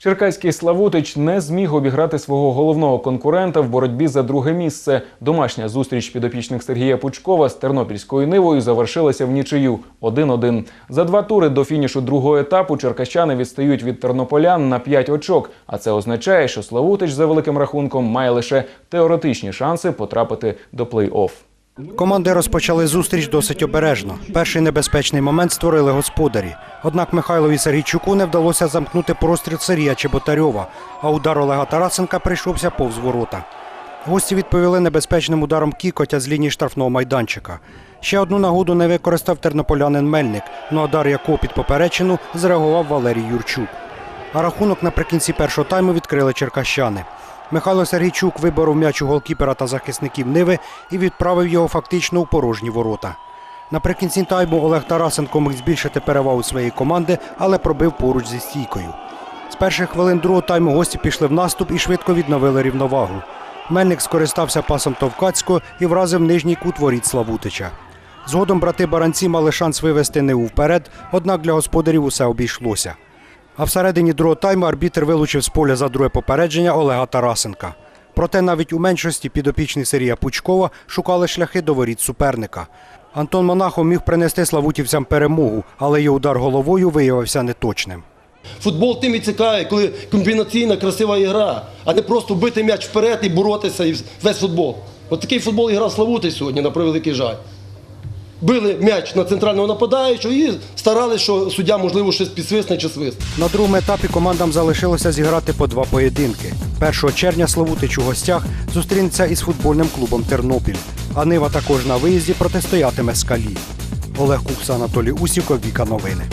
Черкаський Славутич не зміг обіграти свого головного конкурента в боротьбі за друге місце. Домашня зустріч підопічних Сергія Пучкова з тернопільською нивою завершилася в нічию 1-1. За два тури до фінішу другого етапу черкащани відстають від тернополян на 5 очок. А це означає, що Славутич за великим рахунком має лише теоретичні шанси потрапити до плей-офф. Команди розпочали зустріч досить обережно. Перший небезпечний момент створили господарі. Однак Михайлові Сергійчуку не вдалося замкнути простріл Сергія Чеботарьова, а удар Олега Тарасенка прийшовся повз ворота. Гості відповіли небезпечним ударом кікотя з лінії штрафного майданчика. Ще одну нагоду не використав тернополянин Мельник, ну а дар якого під поперечину зреагував Валерій Юрчук. А рахунок наприкінці першого тайму відкрили черкащани. Михайло Сергійчук виборов м'яч у голкіпера та захисників Ниви і відправив його фактично у порожні ворота. Наприкінці тайму Олег Тарасенко міг збільшити перевагу своєї команди, але пробив поруч зі стійкою. З перших хвилин другого тайму гості пішли в наступ і швидко відновили рівновагу. Мельник скористався пасом Товкацького і вразив нижній кут воріт Славутича. Згодом брати баранці мали шанс вивести Ниву вперед, однак для господарів усе обійшлося. А всередині другого тайму арбітр вилучив з поля за друге попередження Олега Тарасенка. Проте навіть у меншості підопічний Сергія Пучкова шукали шляхи до воріт суперника. Антон Монахов міг принести славутівцям перемогу, але його удар головою виявився неточним. Футбол тим і цікавий, коли комбінаційна красива ігра, а не просто бити м'яч вперед і боротися і весь футбол. От такий футбол грав Славутий сьогодні, на превеликий жаль. Били м'яч на центрального нападаючого і старалися, що суддя, можливо, щось підсвисне чи свист. На другому етапі командам залишилося зіграти по два поєдинки. 1 червня Славутич у гостях зустрінеться із футбольним клубом Тернопіль. А Нива також на виїзді протистоятиме скалі. Олег Кукс, Анатолій Усіков, Віка Новини.